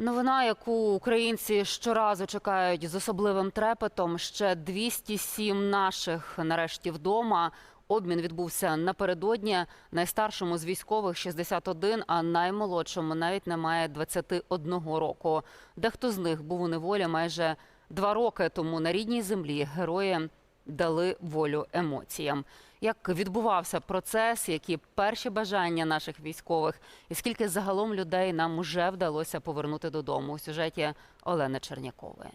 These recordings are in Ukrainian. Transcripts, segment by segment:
Новина, яку українці щоразу чекають з особливим трепетом. Ще 207 наших нарешті вдома. Обмін відбувся напередодні. Найстаршому з військових 61, а наймолодшому навіть немає 21 року. Дехто з них був у неволі майже два роки тому на рідній землі. Герої дали волю емоціям. Як відбувався процес, які перші бажання наших військових, і скільки загалом людей нам уже вдалося повернути додому у сюжеті Олени Чернякової.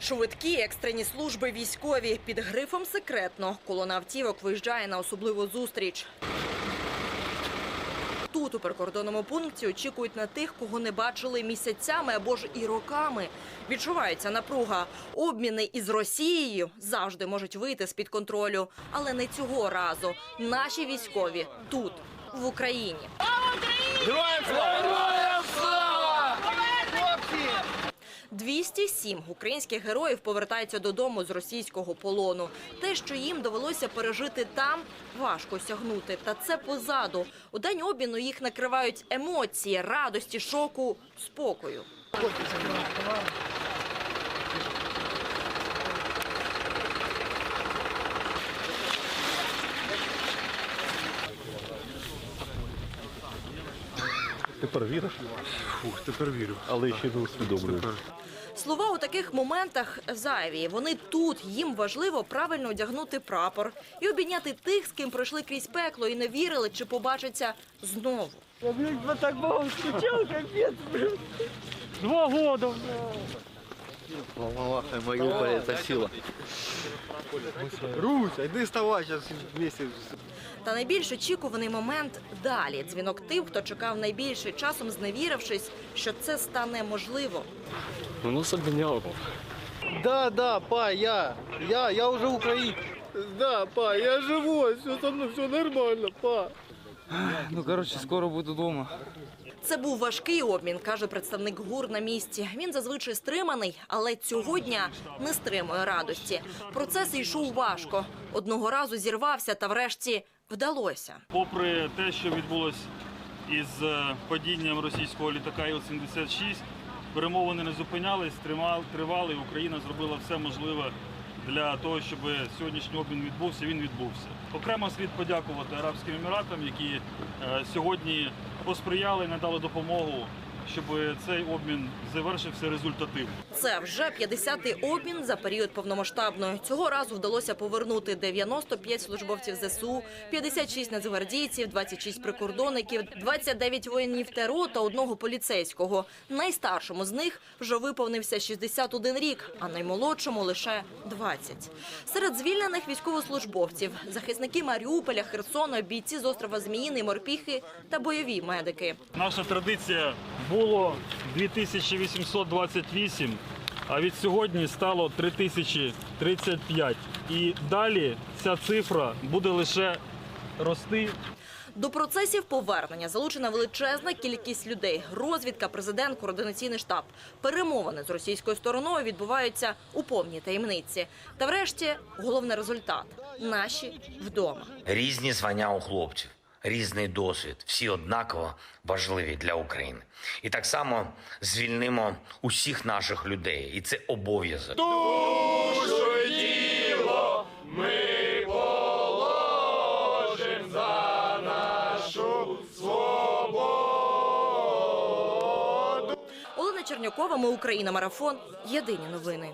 Швидкі екстрені служби військові під грифом секретно. Колона автівок виїжджає на особливу зустріч. Тут, у прикордонному пункті, очікують на тих, кого не бачили місяцями або ж і роками. Відчувається напруга. Обміни із Росією завжди можуть вийти з-під контролю. Але не цього разу. Наші військові тут, в Україні. 207 українських героїв повертаються додому з російського полону. Те, що їм довелося пережити там, важко сягнути. Та це позаду. У день обміну їх накривають емоції, радості, шоку, спокою. Тепер віриш? Фух, тепер вірю. Але ще не усвідомлюєш. Слова у таких моментах зайві. Вони тут. Їм важливо правильно одягнути прапор і обійняти тих, з ким пройшли крізь пекло і не вірили, чи побачаться знову. Я, блядь, так Богом скучал, капец, блядь. Два года. Малахай, Мариуполь, это сила. Руся, йди вставай, зараз вместе. Та найбільш очікуваний момент далі. Дзвінок тим, хто чекав найбільше, часом зневірившись, що це стане можливо. Ну, нас обменял. Да, да, па, я, я, я уже украинец. Да, па, я живой, все со мной, все нормально, па. Ну, короче, скоро буду дома. Це був важкий обмін, каже представник ГУР на місці. Він зазвичай стриманий, але цього дня не стримує радості. Процес йшов важко. Одного разу зірвався, та врешті вдалося. Попри те, що відбулось із е, падінням російського літака Іл-76, перемовини не зупинялись, тривали, і Україна зробила все можливе для того, щоб сьогоднішній обмін відбувся. Він відбувся. Окремо слід подякувати Арабським Еміратам, які е, сьогодні посприяли надали допомогу, щоб цей обмін завершився результативно. Це вже 50-й обмін за період повномасштабної. Цього разу вдалося повернути 95 службовців ЗСУ, 56 нацгвардійців, 26 прикордонників, 29 воїнів ТРО та одного поліцейського. Найстаршому з них вже виповнився 61 рік, а наймолодшому лише 20. Серед звільнених військовослужбовців захисники Маріуполя, Херсона, бійці з острова Зміїний, Морпіхи та бойові медики. Наша традиція було 2828, а від сьогодні стало 3035. І далі ця цифра буде лише рости. До процесів повернення залучена величезна кількість людей. Розвідка, президент, координаційний штаб. Перемовини з російською стороною відбуваються у повній таємниці. Та врешті головний результат наші вдома. Різні звання у хлопців, різний досвід, всі однаково важливі для України. І так само звільнимо усіх наших людей, і це обов'язок. ми голоса на нашу свободу. Олена Чернякова, ми Україна. Марафон. Єдині новини.